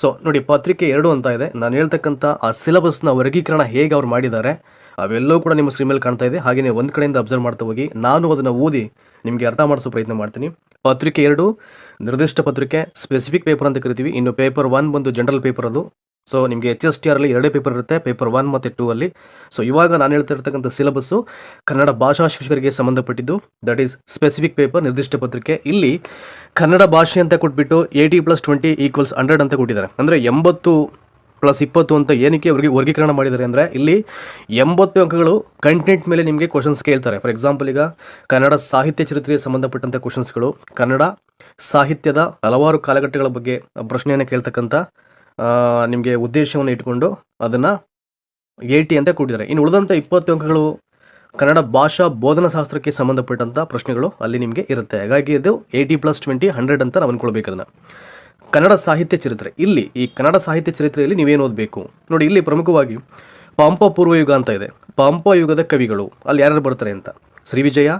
So ನೋಡಿ, ಪತ್ರಿಕೆ ಎರಡು ಅಂತ ಇದೆ. ನಾನು ಹೇಳ್ತಕ್ಕಂಥ ಆ ಸಿಲೆಬಸ್ನ ವರ್ಗೀಕರಣ ಹೇಗೆ ಅವ್ರು ಮಾಡಿದ್ದಾರೆ, ಅವೆಲ್ಲವೂ ಕೂಡ ನಿಮ್ಮ ಸ್ಕ್ರೀನ್ ಮೇಲೆ ಕಾಣ್ತಾ ಇದೆ. ಹಾಗೆಯೇ ಒಂದು ಕಡೆಯಿಂದ ಅಬ್ಸರ್ವ್ ಮಾಡ್ತಾ ಹೋಗಿ. ನಾನು ಅದನ್ನು ಓದಿ ನಿಮಗೆ ಅರ್ಥ ಮಾಡಿಸೋ ಪ್ರಯತ್ನ ಮಾಡ್ತೀನಿ. ಪತ್ರಿಕೆ ಎರಡು, ನಿರ್ದಿಷ್ಟ ಪತ್ರಿಕೆ ಸ್ಪೆಸಿಫಿಕ್ ಪೇಪರ್ ಅಂತ ಕರಿತೀವಿ. ಇನ್ನು ಪೇಪರ್ ಒನ್ ಬಂದು ಜನರಲ್ ಪೇಪರ್ ಅದು. ಸೊ ನಿಮಗೆ ಎಚ್ ಎಸ್ ಟಿ ಆರಲ್ಲಿ ಎರಡೇ ಪೇಪರ್ ಇರುತ್ತೆ ಪೇಪರ್ ಒನ್ ಮತ್ತು ಟೂ ಅಲ್ಲಿ. ಸೊ ಇವಾಗ ನಾನು ಹೇಳ್ತಾ ಇರ್ತಕ್ಕಂಥ ಸಿಲೆಬಸ್ಸು ಕನ್ನಡ ಭಾಷಾ ಶಿಕ್ಷಕರಿಗೆ ಸಂಬಂಧಪಟ್ಟಿದ್ದು. ದಟ್ ಈಸ್ ಸ್ಪೆಸಿಫಿಕ್ ಪೇಪರ್ ನಿರ್ದಿಷ್ಟ ಪತ್ರಿಕೆ. ಇಲ್ಲಿ ಕನ್ನಡ ಭಾಷೆ ಅಂತ ಕೊಟ್ಬಿಟ್ಟು eighty plus twenty equals hundred ಅಂತ ಕೊಟ್ಟಿದ್ದಾರೆ. ಅಂದರೆ ಎಂಬತ್ತು ಪ್ಲಸ್ ಇಪ್ಪತ್ತು ಅಂತ ಏನಕ್ಕೆ ಅವ್ರಿಗೆ ವರ್ಗೀಕರಣ ಮಾಡಿದ್ದಾರೆ ಅಂದರೆ ಇಲ್ಲಿ ಎಂಬತ್ತು ಅಂಕಗಳು ಕಂಟೆಂಟ್ ಮೇಲೆ ನಿಮಗೆ ಕ್ವಶನ್ಸ್ ಕೇಳ್ತಾರೆ. ಫಾರ್ ಎಕ್ಸಾಂಪಲ್ ಈಗ ಕನ್ನಡ ಸಾಹಿತ್ಯ ಚರಿತ್ರೆಗೆ ಸಂಬಂಧಪಟ್ಟಂಥ ಕ್ವಶನ್ಸ್ಗಳು ಕನ್ನಡ ಸಾಹಿತ್ಯದ ಹಲವಾರು ಕಾಲಘಟ್ಟಗಳ ಬಗ್ಗೆ ಪ್ರಶ್ನೆಯನ್ನು ಕೇಳ್ತಕ್ಕಂಥ ನಿಮಗೆ ಉದ್ದೇಶವನ್ನು ಇಟ್ಕೊಂಡು ಅದನ್ನು ಏಯ್ಟಿ ಅಂತ ಕೊಟ್ಟಿದ್ದಾರೆ ಇನ್ನು ಉಳಿದಂಥ ಇಪ್ಪತ್ತು ಅಂಕಗಳು ಕನ್ನಡ ಭಾಷಾ ಬೋಧನಾ ಶಾಸ್ತ್ರಕ್ಕೆ ಸಂಬಂಧಪಟ್ಟಂಥ ಪ್ರಶ್ನೆಗಳು ಅಲ್ಲಿ ನಿಮಗೆ ಇರುತ್ತೆ. ಹಾಗಾಗಿ ಇದು ಏಯ್ಟಿ ಪ್ಲಸ್ ಟ್ವೆಂಟಿ ಹಂಡ್ರೆಡ್ ಅಂತ ನಾವು ಅನ್ಕೊಳ್ಬೇಕು ಅದನ್ನು. ಕನ್ನಡ ಸಾಹಿತ್ಯ ಚರಿತ್ರೆ. ಇಲ್ಲಿ ಈ ಕನ್ನಡ ಸಾಹಿತ್ಯ ಚರಿತ್ರೆಯಲ್ಲಿ ನೀವೇನು ಓದಬೇಕು? ನೋಡಿ, ಇಲ್ಲಿ ಪ್ರಮುಖವಾಗಿ ಪಂಪ ಪೂರ್ವಯುಗ ಅಂತ ಇದೆ. ಪಂಪ ಯುಗದ ಕವಿಗಳು. ಅಲ್ಲಿ ಯಾರ್ಯಾರು ಬರ್ತಾರೆ ಅಂತ? ಶ್ರೀವಿಜಯ,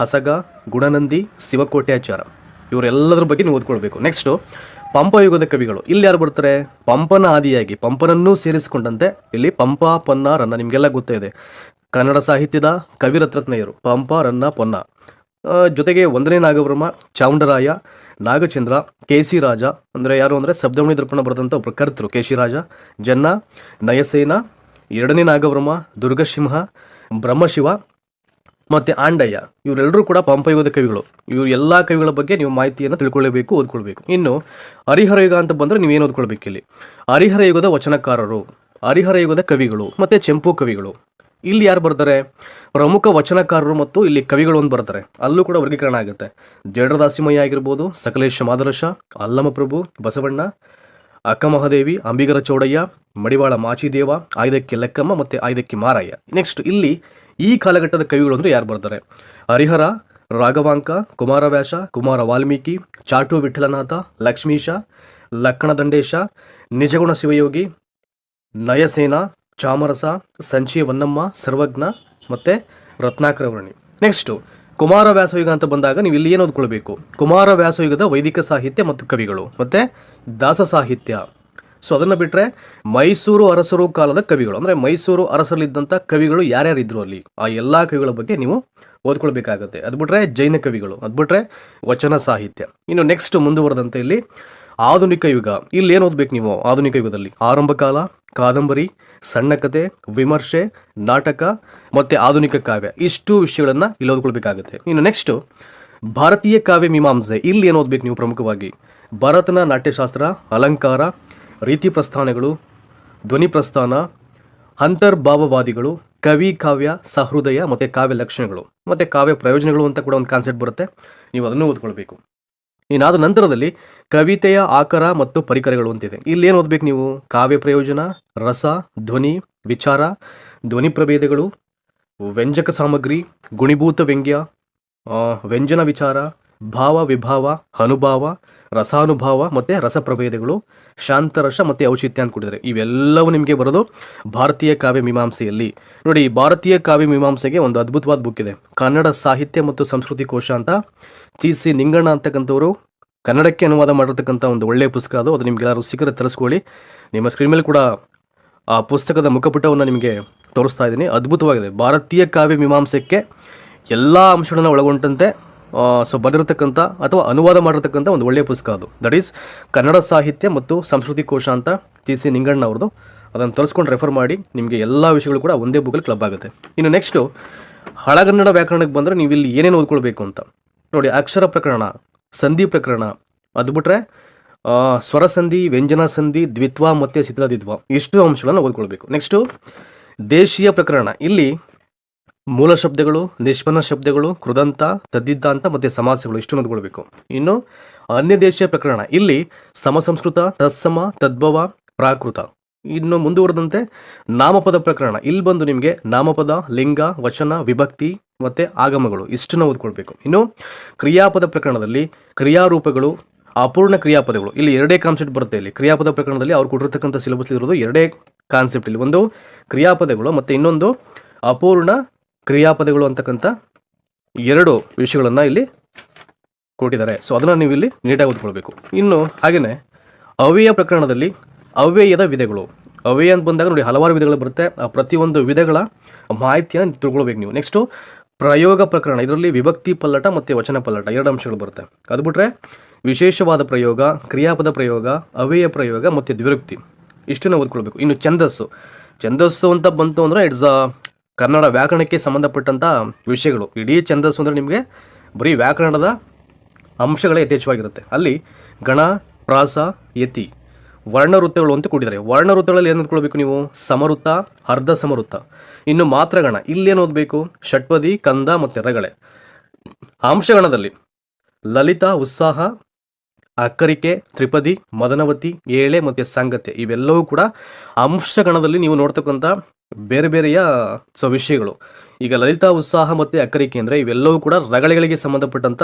ಹಸಗ, ಗುಣನಂದಿ, ಶಿವಕೋಟ್ಯಾಚಾರ. ಇವರೆಲ್ಲದರ ಬಗ್ಗೆ ನೀವು ಓದ್ಕೊಳ್ಬೇಕು. ನೆಕ್ಸ್ಟು ಪಂಪ ಯುಗದ ಕವಿಗಳು. ಇಲ್ಲಿ ಯಾರು ಬರ್ತಾರೆ? ಪಂಪನ ಆದಿಯಾಗಿ, ಪಂಪನನ್ನೂ ಸೇರಿಸಿಕೊಂಡಂತೆ ಇಲ್ಲಿ ಪಂಪ, ಪೊನ್ನ, ರನ್ನ ನಿಮಗೆಲ್ಲ ಗೊತ್ತೇ ಇದೆ. ಕನ್ನಡ ಸಾಹಿತ್ಯದ ಕವಿರತ್ನಯ್ಯರು ಪಂಪ, ರನ್ನ, ಪೊನ್ನ. ಜೊತೆಗೆ ಒಂದನೇ ನಾಗವರ್ಮ, ಚಾಮುಂಡರಾಯ, ನಾಗಚಂದ್ರ ಕೆ ಸಿ ರಾಜ, ಅಂದರೆ ಯಾರು ಅಂದರೆ ಸಬ್ದಮಣಿ ದರ್ಪಣ ಬರೆದಂಥ ಒಬ್ಬರು ಕರ್ತರು ಕೆ ಸಿ ರಾಜ, ಜನ್ನ, ನಯಸೇನ, ಎರಡನೇ ನಾಗವರ್ಮ, ದುರ್ಗಸಿಂಹ, ಬ್ರಹ್ಮಶಿವ ಮತ್ತು ಆಂಡಯ್ಯ ಇವರೆಲ್ಲರೂ ಕೂಡ ಪಂಪಯುಗದ ಕವಿಗಳು. ಇವರು ಎಲ್ಲ ಕವಿಗಳ ಬಗ್ಗೆ ನೀವು ಮಾಹಿತಿಯನ್ನು ತಿಳ್ಕೊಳ್ಳಬೇಕು ಓದ್ಕೊಳ್ಬೇಕು. ಇನ್ನು ಹರಿಹರ ಯುಗ ಅಂತ ಬಂದರೆ ನೀವೇನು ಓದ್ಕೊಳ್ಬೇಕು ಇಲ್ಲಿ? ಹರಿಹರ ಯುಗದ ವಚನಕಾರರು, ಹರಿಹರ ಯುಗದ ಕವಿಗಳು, ಮತ್ತು ಚೆಂಪು ಕವಿಗಳು. ಇಲ್ಲಿ ಯಾರು ಬರ್ತಾರೆ? ಪ್ರಮುಖ ವಚನಕಾರರು ಮತ್ತು ಇಲ್ಲಿ ಕವಿಗಳು ಒಂದು ಬರ್ತಾರೆ. ಅಲ್ಲೂ ಕೂಡ ವರ್ಗೀಕರಣ ಆಗುತ್ತೆ. ಜಡರದಾಸಿಮಯ್ಯ ಆಗಿರ್ಬೋದು, ಸಕಲೇಶ ಮಾದರಶ, ಅಲ್ಲಮಪ್ರಭು, ಬಸವಣ್ಣ ಅಕ್ಕ ಮಹಾದೇವಿ ಅಂಬಿಗರ ಚೌಡಯ್ಯ, ಮಡಿವಾಳ ಮಾಚಿದೇವ, ಆಯ್ದಕ್ಕೆ ಲೆಕ್ಕಮ್ಮ ಮತ್ತು ಆಯ್ದಕ್ಕೆ ಮಾರಯ್ಯ. ನೆಕ್ಸ್ಟ್ ಇಲ್ಲಿ ಈ ಕಾಲಘಟ್ಟದ ಕವಿಗಳು ಅಂದರೆ ಯಾರು ಬರ್ತಾರೆ? ಹರಿಹರ, ರಾಘವಾಂಕ, ಕುಮಾರವ್ಯಾಸ, ಕುಮಾರ ವಾಲ್ಮೀಕಿ, ಚಾಟು ವಿಠಲನಾಥ ಲಕ್ಷ್ಮೀಶ ಲಕ್ಕಣದಂಡೇಶ ನಿಜಗುಣ ಶಿವಯೋಗಿ, ನಯಸೇನ, ಚಾಮರಸ ಸಂಚಿ ವನ್ನಮ್ಮ, ಸರ್ವಜ್ಞ ಮತ್ತು ರತ್ನಾಕರವರ್ಣಿ ನೆಕ್ಸ್ಟು ಕುಮಾರ ವ್ಯಾಸಯುಗ ಅಂತ ಬಂದಾಗ ನೀವು ಇಲ್ಲಿ ಏನು ಓದ್ಕೊಳ್ಬೇಕು? ಕುಮಾರ ವ್ಯಾಸಯುಗದ ವೈದಿಕ ಸಾಹಿತ್ಯ ಮತ್ತು ಕವಿಗಳು ಮತ್ತು ದಾಸ ಸಾಹಿತ್ಯ. ಸೊ ಅದನ್ನು ಬಿಟ್ಟರೆ ಮೈಸೂರು ಅರಸರು ಕಾಲದ ಕವಿಗಳು, ಅಂದರೆ ಮೈಸೂರು ಅರಸರಲ್ಲಿದ್ದಂಥ ಕವಿಗಳು ಯಾರ್ಯಾರಿದ್ರು ಅಲ್ಲಿ? ಆ ಎಲ್ಲ ಕವಿಗಳ ಬಗ್ಗೆ ನೀವು ಓದ್ಕೊಳ್ಬೇಕಾಗತ್ತೆ. ಅದು ಬಿಟ್ಟರೆ ಜೈನ ಕವಿಗಳು, ಅದು ಬಿಟ್ಟರೆ ವಚನ ಸಾಹಿತ್ಯ. ಇನ್ನು ನೆಕ್ಸ್ಟ್ ಮುಂದುವರೆದಂತೆ ಇಲ್ಲಿ ಆಧುನಿಕ ಯುಗ. ಇಲ್ಲಿ ಏನು ಓದ್ಬೇಕು ನೀವು ಆಧುನಿಕ ಯುಗದಲ್ಲಿ? ಆರಂಭ ಕಾಲ, ಕಾದಂಬರಿ, ಸಣ್ಣ ಕತೆ, ವಿಮರ್ಶೆ, ನಾಟಕ, ಮತ್ತು ಆಧುನಿಕ ಕಾವ್ಯ. ಇಷ್ಟು ವಿಷಯಗಳನ್ನು ಇಲ್ಲಿ ಓದ್ಕೊಳ್ಬೇಕಾಗುತ್ತೆ. ಇನ್ನು ನೆಕ್ಸ್ಟು ಭಾರತೀಯ ಕಾವ್ಯ ಮೀಮಾಂಸೆ. ಇಲ್ಲಿ ಏನು ಓದ್ಬೇಕು ನೀವು ಪ್ರಮುಖವಾಗಿ? ಭರತನ ನಾಟ್ಯಶಾಸ್ತ್ರ, ಅಲಂಕಾರ ರೀತಿ ಪ್ರಸ್ಥಾನಗಳು, ಧ್ವನಿ ಪ್ರಸ್ಥಾನ ಅಂತರ್ಭಾವವಾದಿಗಳು ಕವಿ, ಕಾವ್ಯ, ಸಹೃದಯ ಮತ್ತು ಕಾವ್ಯ ಲಕ್ಷಣಗಳು ಮತ್ತು ಕಾವ್ಯ ಪ್ರಯೋಜನಗಳು ಅಂತ ಕೂಡ ಒಂದು ಕಾನ್ಸೆಪ್ಟ್ ಬರುತ್ತೆ. ನೀವು ಅದನ್ನು ಓದ್ಕೊಳ್ಬೇಕು. ಇನ್ನಾದ ನಂತರದಲ್ಲಿ ಕವಿತೆಯ ಆಕಾರ ಮತ್ತು ಪರಿಕರಗಳು ಅಂತಿದೆ. ಇಲ್ಲಿ ಏನು ಓದ್ಬೇಕು ನೀವು? ಕಾವ್ಯ ಪ್ರಯೋಜನ, ರಸ, ಧ್ವನಿ, ವಿಚಾರ, ಧ್ವನಿ ಪ್ರಭೇದಗಳು, ವ್ಯಂಜಕ ಸಾಮಗ್ರಿ, ಗುಣಿಭೂತ ವ್ಯಂಗ್ಯ ವ್ಯಂಜನ ವಿಚಾರ ಭಾವ, ವಿಭಾವ, ಅನುಭಾವ, ರಸಾನುಭಾವ ಮತ್ತು ರಸಪ್ರಭೇದಗಳು, ಶಾಂತರಸ ಮತ್ತು ಔಚಿತ್ಯ ಅಂತ ಕೊಟ್ಟಿದ್ದಾರೆ ಇವೆಲ್ಲವೂ ನಿಮಗೆ ಬರೋದು ಭಾರತೀಯ ಕಾವ್ಯ ಮೀಮಾಂಸೆಯಲ್ಲಿ. ನೋಡಿ ಭಾರತೀಯ ಕಾವ್ಯ ಮೀಮಾಂಸೆಗೆ ಒಂದು ಅದ್ಭುತವಾದ ಬುಕ್ ಇದೆ. ಕನ್ನಡ ಸಾಹಿತ್ಯ ಮತ್ತು ಸಂಸ್ಕೃತಿ ಕೋಶ ಅಂತ ಸಿ ಸಿ ನಿಂಗಣ್ಣ ಅಂತಕ್ಕಂಥವರು ಕನ್ನಡಕ್ಕೆ ಅನುವಾದ ಮಾಡಿರ್ತಕ್ಕಂಥ ಒಂದು ಒಳ್ಳೆಯ ಪುಸ್ತಕ ಅದು. ಅದು ನಿಮ್ಗೆಲ್ಲರೂ ಸಿಕ್ಕರೆ ತರಿಸ್ಕೊಳ್ಳಿ. ನಿಮ್ಮ ಸ್ಕ್ರೀನ್ ಮೇಲೆ ಕೂಡ ಆ ಪುಸ್ತಕದ ಮುಖಪುಟವನ್ನು ನಿಮಗೆ ತೋರಿಸ್ತಾ ಇದ್ದೀನಿ. ಅದ್ಭುತವಾಗಿದೆ. ಭಾರತೀಯ ಕಾವ್ಯ ಮೀಮಾಂಸಕ್ಕೆ ಎಲ್ಲ ಅಂಶಗಳನ್ನು ಒಳಗೊಂಡಂತೆ ಸೊ ಬರೆದಿರತಕ್ಕಂಥ ಅಥವಾ ಅನುವಾದ ಮಾಡಿರ್ತಕ್ಕಂಥ ಒಂದು ಒಳ್ಳೆಯ ಪುಸ್ತಕ ಅದು. ದಟ್ ಈಸ್ ಕನ್ನಡ ಸಾಹಿತ್ಯ ಮತ್ತು ಸಂಸ್ಕೃತಿ ಕೋಶ ಅಂತ ಜಿ ಸಿ ನಿಂಗಣ್ಣ ಅವ್ರದ್ದು. ಅದನ್ನು ತರಿಸ್ಕೊಂಡು ರೆಫರ್ ಮಾಡಿ ನಿಮಗೆ ಎಲ್ಲ ವಿಷಯಗಳು ಕೂಡ ಒಂದೇ ಬುಕ್ಕಲ್ಲಿ ಕ್ಲಬ್ ಆಗುತ್ತೆ. ಇನ್ನು ನೆಕ್ಸ್ಟು ಹಳಗನ್ನಡ ವ್ಯಾಕರಣಕ್ಕೆ ಬಂದರೆ ನೀವು ಇಲ್ಲಿ ಏನೇನು ಓದ್ಕೊಳ್ಬೇಕು ಅಂತ. ನೋಡಿ ಅಕ್ಷರ ಪ್ರಕರಣ ಸಂಧಿ ಪ್ರಕರಣ ಅದು ಬಿಟ್ಟರೆ ಆ, ಸ್ವರ ಸಂಧಿ ವ್ಯಂಜನ ಸಂಧಿ ದ್ವಿತ್ವ ಮತ್ತು ಚಿತ್ರದಿತ್ವ ಇಷ್ಟು ಅಂಶಗಳನ್ನು ಓದ್ಕೊಳ್ಬೇಕು. ನೆಕ್ಸ್ಟು ದೇಶೀಯ ಪ್ರಕರಣ. ಇಲ್ಲಿ ಮೂಲ ಶಬ್ದಗಳು, ನಿಷ್ಪನ್ನ ಶಬ್ದಗಳು, ಕೃದಂತ, ತದ್ದಿದ್ದಾಂತ ಮತ್ತು ಸಮಾಸಗಳು, ಇಷ್ಟು ನೋದ್ಕೊಳ್ಬೇಕು. ಇನ್ನು ಅನ್ಯ ದೇಶೀಯ ಪ್ರಕರಣ. ಇಲ್ಲಿ ಸಮಸಂಸ್ಕೃತ, ತತ್ಸಮ, ತದ್ಭವ, ಪ್ರಾಕೃತ. ಇನ್ನು ಮುಂದುವರೆದಂತೆ ನಾಮಪದ ಪ್ರಕರಣ. ಇಲ್ಲಿ ಬಂದು ನಿಮಗೆ ನಾಮಪದ, ಲಿಂಗ, ವಚನ, ವಿಭಕ್ತಿ ಮತ್ತು ಆಗಮಗಳು. ಇಷ್ಟನ್ನು ಓದ್ಕೊಳ್ಬೇಕು. ಇನ್ನು ಕ್ರಿಯಾಪದ ಪ್ರಕರಣದಲ್ಲಿ ಕ್ರಿಯಾರೂಪಗಳು, ಅಪೂರ್ಣ ಕ್ರಿಯಾಪದಗಳು. ಇಲ್ಲಿ ಎರಡೇ ಕಾನ್ಸೆಪ್ಟ್ ಬರುತ್ತೆ ಇಲ್ಲಿ. ಕ್ರಿಯಾಪದ ಪ್ರಕರಣದಲ್ಲಿ ಅವ್ರು ಕೊಟ್ಟಿರ್ತಕ್ಕಂಥ ಸಿಲೆಬಸ್ ಇರೋದು ಎರಡೇ ಕಾನ್ಸೆಪ್ಟ್ ಇಲ್ಲಿ. ಒಂದು ಕ್ರಿಯಾಪದಗಳು ಮತ್ತು ಇನ್ನೊಂದು ಅಪೂರ್ಣ ಕ್ರಿಯಾಪದಗಳು ಅಂತಕ್ಕಂಥ ಎರಡು ವಿಷಯಗಳನ್ನು ಇಲ್ಲಿ ಕೊಟ್ಟಿದ್ದಾರೆ. ಸೊ ಅದನ್ನು ನೀವು ಇಲ್ಲಿ ನೀಟಾಗಿ ಓದ್ಕೊಳ್ಬೇಕು. ಇನ್ನು ಹಾಗೆಯೇ ಅವ್ಯಯ ಪ್ರಕರಣದಲ್ಲಿ ಅವ್ಯಯದ ವಿಧಗಳು. ಅವ್ಯಯ ಅಂತ ಬಂದಾಗ ನೋಡಿ ಹಲವಾರು ವಿಧಗಳು ಬರುತ್ತೆ. ಆ ಪ್ರತಿಯೊಂದು ವಿಧಗಳ ಮಾಹಿತಿಯನ್ನು ತಿಳ್ಕೊಳ್ಬೇಕು ನೀವು. ನೆಕ್ಸ್ಟು ಪ್ರಯೋಗ ಪ್ರಕರಣ. ಇದರಲ್ಲಿ ವಿಭಕ್ತಿ ಪಲ್ಲಟ ಮತ್ತು ವಚನ ಪಲ್ಲಟ ಎರಡು ಅಂಶಗಳು ಬರುತ್ತೆ. ಅದು ಬಿಟ್ಟರೆ ವಿಶೇಷವಾದ ಪ್ರಯೋಗ, ಕ್ರಿಯಾಪದ ಪ್ರಯೋಗ, ಅವ್ಯಯ ಪ್ರಯೋಗ ಮತ್ತು ದ್ವಿರುಕ್ತಿ. ಇಷ್ಟನ್ನು ಓದ್ಕೊಳ್ಬೇಕು. ಇನ್ನು ಛಂದಸ್ಸು. ಛಂದಸ್ಸು ಅಂತ ಬಂತು ಅಂದರೆ ಇಟ್ಸ್ ಅ ಕನ್ನಡ ವ್ಯಾಕರಣಕ್ಕೆ ಸಂಬಂಧಪಟ್ಟಂಥ ವಿಷಯಗಳು. ಇಡೀ ಛಂದಸ್ಸು ಅಂದರೆ ನಿಮಗೆ ಬರೀ ವ್ಯಾಕರಣದ ಅಂಶಗಳೇ ಯಥೇಚ್ಛವಾಗಿರುತ್ತೆ. ಅಲ್ಲಿ ಗಣ, ಪ್ರಾಸ, ಯತಿ ವರ್ಣವೃತ್ತಗಳು ಅಂತ ಕೊಟ್ಟಿದ್ದಾರೆ ವರ್ಣವೃತ್ತಗಳಲ್ಲಿ ಏನು ಓದ್ಕೊಳ್ಬೇಕು ನೀವು? ಸಮವೃತ್ತ ಅರ್ಧ ಸಮವೃತ್ತ ಇನ್ನು ಮಾತ್ರಗಣ ಇಲ್ಲೇನು ಓದಬೇಕು? ಷಟ್ಪದಿ, ಕಂದ ಮತ್ತು ರಗಳೆ. ಅಂಶಗಣದಲ್ಲಿ ಲಲಿತ, ಉತ್ಸಾಹ ಅಕ್ಕರಿಕೆ, ತ್ರಿಪದಿ, ಮದನವತಿ, ಏಳೆ ಮತ್ತು ಸಂಗತೆ ಇವೆಲ್ಲವೂ ಕೂಡ ಅಂಶಗಣದಲ್ಲಿ ನೀವು ನೋಡ್ತಕ್ಕಂಥ ಬೇರೆ ಬೇರೆಯ ಸೊ ವಿಷಯಗಳು. ಈಗ ಲಲಿತಾ, ಉತ್ಸಾಹ ಮತ್ತು ಅಕ್ಕರಿಕೆ ಅಂದರೆ ಇವೆಲ್ಲವೂ ಕೂಡ ರಗಳೆಗಳಿಗೆ ಸಂಬಂಧಪಟ್ಟಂಥ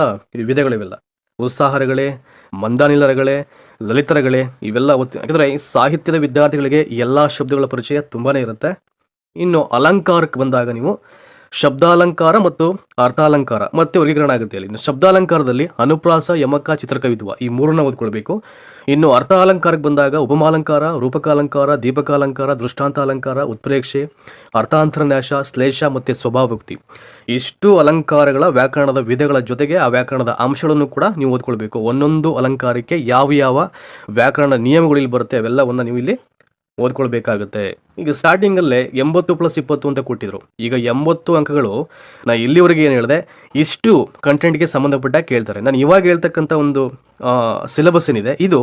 ವಿಧಗಳಿವೆಲ್ಲ ಉತ್ಸಾಹರಗಳೇ, ಮಂದಾನಿಲರಗಳೇ ಮಂದಾನಿಲ ರಗಳೆ ಲಲಿತ ರಗಳೆ ಇವೆಲ್ಲ ಒತ್ತಿ ಯಾಕಂದರೆ ಸಾಹಿತ್ಯದ ವಿದ್ಯಾರ್ಥಿಗಳಿಗೆ ಎಲ್ಲ ಶಬ್ದಗಳ ಪರಿಚಯ ತುಂಬಾ ಇರುತ್ತೆ. ಇನ್ನು ಅಲಂಕಾರಕ್ಕೆ ಬಂದಾಗ ನೀವು ಶಬ್ದಾಲಂಕಾರ ಮತ್ತು ಅರ್ಥಾಲಂಕಾರ. ಮತ್ತೆ ವರ್ಗೀಕರಣ ಆಗುತ್ತೆ ಇಲ್ಲಿ. ಶಬ್ದಾಲಂಕಾರದಲ್ಲಿ ಅನುಪ್ರಾಸ, ಯಮಕ, ಚಿತ್ರಕವಿತ್ವ ಈ ಮೂರನ್ನ ಓದ್ಕೊಳ್ಬೇಕು. ಇನ್ನು ಅರ್ಥಾಲಂಕಾರಕ್ಕೆ ಬಂದಾಗ ಉಪಮಾಲಂಕಾರ, ರೂಪಕಾಲಂಕಾರ, ದೀಪಕಾಲಂಕಾರ, ದೃಷ್ಟಾಂತಾಲಂಕಾರ, ಉತ್ಪ್ರೇಕ್ಷೆ, ಅರ್ಥಾಂತರನ್ಯಾಸ, ಶ್ಲೇಷ ಮತ್ತು ಸ್ವಭಾವೋಕ್ತಿ. ಇಷ್ಟು ಅಲಂಕಾರಗಳ ವ್ಯಾಕರಣದ ವಿಧಗಳ ಜೊತೆಗೆ ಆ ವ್ಯಾಕರಣದ ಅಂಶಗಳನ್ನು ಕೂಡ ನೀವು ಓದ್ಕೊಳ್ಬೇಕು. ಒಂದೊಂದು ಅಲಂಕಾರಕ್ಕೆ ಯಾವ ಯಾವ ವ್ಯಾಕರಣ ನಿಯಮಗಳು ಇಲ್ಲಿ ಬರುತ್ತೆ ಅವೆಲ್ಲವನ್ನು ನೀವು ಇಲ್ಲಿ ಓದ್ಕೊಳ್ಬೇಕಾಗುತ್ತೆ. ಈಗ ಸ್ಟಾರ್ಟಿಂಗಲ್ಲೇ ಎಂಬತ್ತು ಪ್ಲಸ್ ಇಪ್ಪತ್ತು ಅಂತ ಕೊಟ್ಟಿದ್ರು. ಈಗ ಎಂಬತ್ತು ಅಂಕಗಳು ನಾ ಇಲ್ಲಿವರೆಗೆ ಏನು ಹೇಳಿದೆ, ಇಷ್ಟು ಕಂಟೆಂಟ್ಗೆ ಸಂಬಂಧಪಟ್ಟ ಕೇಳ್ತಾರೆ. ನಾನು ಇವಾಗ ಹೇಳ್ತಕ್ಕಂಥ ಒಂದು ಸಿಲೆಬಸ್ ಏನಿದೆ, ಇದು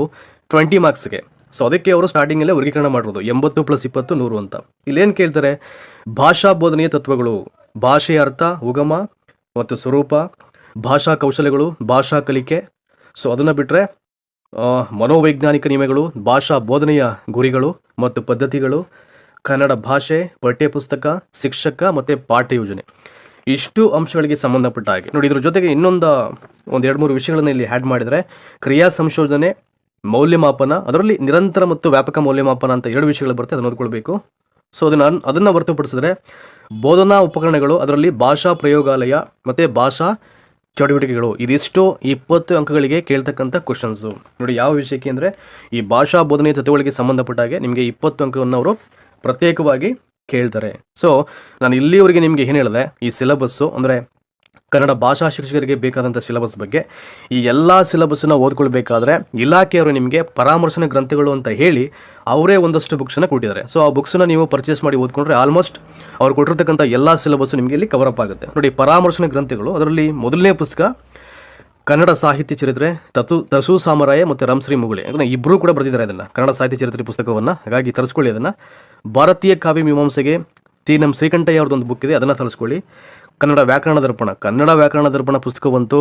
ಟ್ವೆಂಟಿ ಮಾರ್ಕ್ಸ್ಗೆ ಸೊ ಅದಕ್ಕೆ ಅವರು ಸ್ಟಾರ್ಟಿಂಗಲ್ಲೇ ವರ್ಗೀಕರಣ ಮಾಡಿರೋದು ಎಂಬತ್ತು ಪ್ಲಸ್ ಇಪ್ಪತ್ತು, ನೂರು ಅಂತ. ಇಲ್ಲೇನು ಕೇಳ್ತಾರೆ, ಭಾಷಾ ಬೋಧನೆಯ ತತ್ವಗಳು ಭಾಷೆಯ ಅರ್ಥ, ಉಗಮ ಮತ್ತು ಸ್ವರೂಪ, ಭಾಷಾ ಕೌಶಲ್ಯಗಳು ಭಾಷಾ ಕಲಿಕೆ. ಸೊ ಅದನ್ನು ಬಿಟ್ಟರೆ ಮನೋವೈಜ್ಞಾನಿಕ ನಿಯಮಗಳು, ಭಾಷಾ ಬೋಧನೆಯ ಗುರಿಗಳು ಮತ್ತು ಪದ್ಧತಿಗಳು, ಕನ್ನಡ ಭಾಷೆ, ಪಠ್ಯಪುಸ್ತಕ, ಶಿಕ್ಷಕ ಮತ್ತು ಪಾಠ ಯೋಜನೆ. ಇಷ್ಟು ಅಂಶಗಳಿಗೆ ಸಂಬಂಧಪಟ್ಟ ಹಾಗೆ. ನೋಡಿ, ಇದ್ರ ಜೊತೆಗೆ ಇನ್ನೊಂದು ಒಂದು ಎರಡು ಮೂರು ವಿಷಯಗಳನ್ನು ಇಲ್ಲಿ ಆ್ಯಡ್ ಮಾಡಿದರೆ, ಕ್ರಿಯಾ ಸಂಶೋಧನೆ, ಮೌಲ್ಯಮಾಪನ, ಅದರಲ್ಲಿ ನಿರಂತರ ಮತ್ತು ವ್ಯಾಪಕ ಮೌಲ್ಯಮಾಪನ ಅಂತ ಎರಡು ವಿಷಯಗಳು ಬರುತ್ತೆ, ಅದನ್ನು ಓದ್ಕೊಳ್ಬೇಕು. ಸೊ ಅದನ್ನು ಅದನ್ನು ಹೊರತುಪಡಿಸಿದ್ರೆ, ಬೋಧನಾ ಉಪಕರಣಗಳು, ಅದರಲ್ಲಿ ಭಾಷಾ ಪ್ರಯೋಗಾಲಯ ಮತ್ತು ಭಾಷಾ ಚಟುವಟಿಕೆಗಳು. ಇದಿಷ್ಟು ಇಪ್ಪತ್ತು ಅಂಕಗಳಿಗೆ ಕೇಳ್ತಕ್ಕಂಥ ಕ್ವಶನ್ಸು ನೋಡಿ, ಯಾವ ವಿಷಯಕ್ಕೆ ಅಂದರೆ, ಈ ಭಾಷಾ ಬೋಧನೆ ತತ್ವಗಳಿಗೆ ಸಂಬಂಧಪಟ್ಟ ಹಾಗೆ ನಿಮಗೆ ಇಪ್ಪತ್ತು ಅಂಕವನ್ನು ಅವರು ಪ್ರತ್ಯೇಕವಾಗಿ ಕೇಳ್ತಾರೆ. ಸೊ ನಾನು ಇಲ್ಲಿವರೆಗೆ ನಿಮಗೆ ಏನು ಹೇಳಿದೆ? ಈ ಸಿಲೆಬಸ್ಸು ಅಂದರೆ ಕನ್ನಡ ಭಾಷಾ ಶಿಕ್ಷಕರಿಗೆ ಬೇಕಾದಂಥ ಸಿಲೆಬಸ್ ಬಗ್ಗೆ. ಈ ಎಲ್ಲ ಸಿಲೆಬಸ್ಸನ್ನು ಓದ್ಕೊಳ್ಬೇಕಾದ್ರೆ ಇಲಾಖೆಯವರು ನಿಮಗೆ ಪರಾಮರ್ಶನ ಗ್ರಂಥಗಳು ಅಂತ ಹೇಳಿ ಅವರೇ ಒಂದಷ್ಟು ಬುಕ್ಸನ್ನ ಕೊಟ್ಟಿದ್ದಾರೆ. ಸೊ ಆ ಬುಕ್ಸನ್ನ ನೀವು ಪರ್ಚೇಸ್ ಮಾಡಿ ಓದ್ಕೊಂಡ್ರೆ ಆಲ್ಮೋಸ್ಟ್ ಅವ್ರು ಕೊಟ್ಟಿರ್ತಕ್ಕಂಥ ಎಲ್ಲ ಸಿಲೆಬಸ್ ನಿಮಗೆ ಇಲ್ಲಿ ಕವರ್ ಅಪ್ ಆಗುತ್ತೆ. ನೋಡಿ, ಪರಾಮರ್ಶನ ಗ್ರಂಥಗಳು, ಅದರಲ್ಲಿ ಮೊದಲನೇ ಪುಸ್ತಕ ಕನ್ನಡ ಸಾಹಿತ್ಯ ಚರಿತ್ರೆ ತತು ತಸು ಸಾಮರಾಯ ಮತ್ತು ರಾಮಶ್ರೀ ಮುಗುಳಿ. ಅದನ್ನ ಇಬ್ಬರೂ ಕೂಡ ಬರೆದಿದ್ದಾರೆ ಅದನ್ನು ಕನ್ನಡ ಸಾಹಿತ್ಯ ಚರಿತ್ರೆ ಪುಸ್ತಕವನ್ನು. ಹಾಗಾಗಿ ತರಿಸ್ಕೊಳ್ಳಿ ಅದನ್ನು. ಭಾರತೀಯ ಕಾವ್ಯ ಮೀಮಾಂಸೆಗೆ ತಿ ನಮ್ಮ ಶ್ರೀಕಂಠಯ್ಯ ಅವ್ರದ್ದೊಂದು ಬುಕ್ ಇದೆ, ಅದನ್ನು ತರಿಸ್ಕೊಳ್ಳಿ. ಕನ್ನಡ ವ್ಯಾಕರಣ ದರ್ಪಣ. ಕನ್ನಡ ವ್ಯಾಕರಣ ದರ್ಪಣ ಪುಸ್ತಕವಂತೂ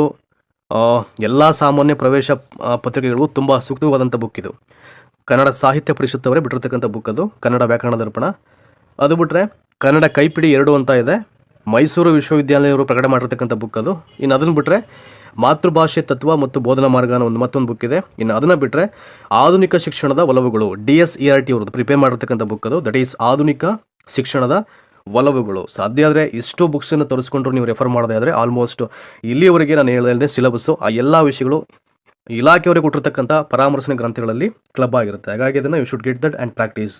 ಎಲ್ಲ ಸಾಮಾನ್ಯ ಪ್ರವೇಶ ಪತ್ರಿಕೆಗಳಿಗೂ ತುಂಬ ಸೂಕ್ತವಾದಂಥ ಬುಕ್ ಇದು. ಕನ್ನಡ ಸಾಹಿತ್ಯ ಪರಿಷತ್ ಅವರೇ ಬಿಟ್ಟಿರ್ತಕ್ಕಂಥ ಬುಕ್ ಅದು, ಕನ್ನಡ ವ್ಯಾಕರಣ ದರ್ಪಣ. ಅದು ಬಿಟ್ಟರೆ ಕನ್ನಡ ಕೈಪಿಡಿ ಎರಡು ಅಂತ ಇದೆ. ಮೈಸೂರು ವಿಶ್ವವಿದ್ಯಾಲಯವರು ಪ್ರಕಟ ಮಾಡಿರ್ತಕ್ಕಂಥ ಬುಕ್ ಅದು. ಇನ್ನು ಅದನ್ನು ಬಿಟ್ಟರೆ ಮಾತೃಭಾಷೆ ತತ್ವ ಮತ್ತು ಬೋಧನಾ ಮಾರ್ಗ ಅನ್ನೋ ಒಂದು ಮತ್ತೊಂದು ಬುಕ್ ಇದೆ. ಇನ್ನು ಅದನ್ನು ಬಿಟ್ಟರೆ ಆಧುನಿಕ ಶಿಕ್ಷಣದ ಒಲವುಗಳು D S E R T ಅವ್ರದ್ದು ಪ್ರಿಪೇರ್ ಮಾಡಿರ್ತಕ್ಕಂಥ ಬುಕ್ ಅದು. ದಟ್ ಈಸ್ ಆಧುನಿಕ ಶಿಕ್ಷಣದ ಒಲವುಗಳು. ಸಾಧ್ಯ ಆದರೆ ಇಷ್ಟು ಬುಕ್ಸನ್ನು ತರಿಸ್ಕೊಂಡ್ರು ನೀವು ರೆಫರ್ ಮಾಡದೇ ಆದರೆ ಆಲ್ಮೋಸ್ಟ್ ಇಲ್ಲಿಯವರೆಗೆ ನಾನು ಹೇಳಿದೆ ಸಿಲೆಬಸ್ಸು ಆ ಎಲ್ಲ ವಿಷಯಗಳು ಇಲಾಖೆಯವರಿಗೆ ಕೊಟ್ಟಿರ್ತಕ್ಕಂಥ ಪರಾಮರ್ಶನ ಗ್ರಂಥಗಳಲ್ಲಿ ಕ್ಲಬ್ ಆಗಿರುತ್ತೆ. ಹಾಗಾಗಿ ಅದನ್ನು you should get that and practice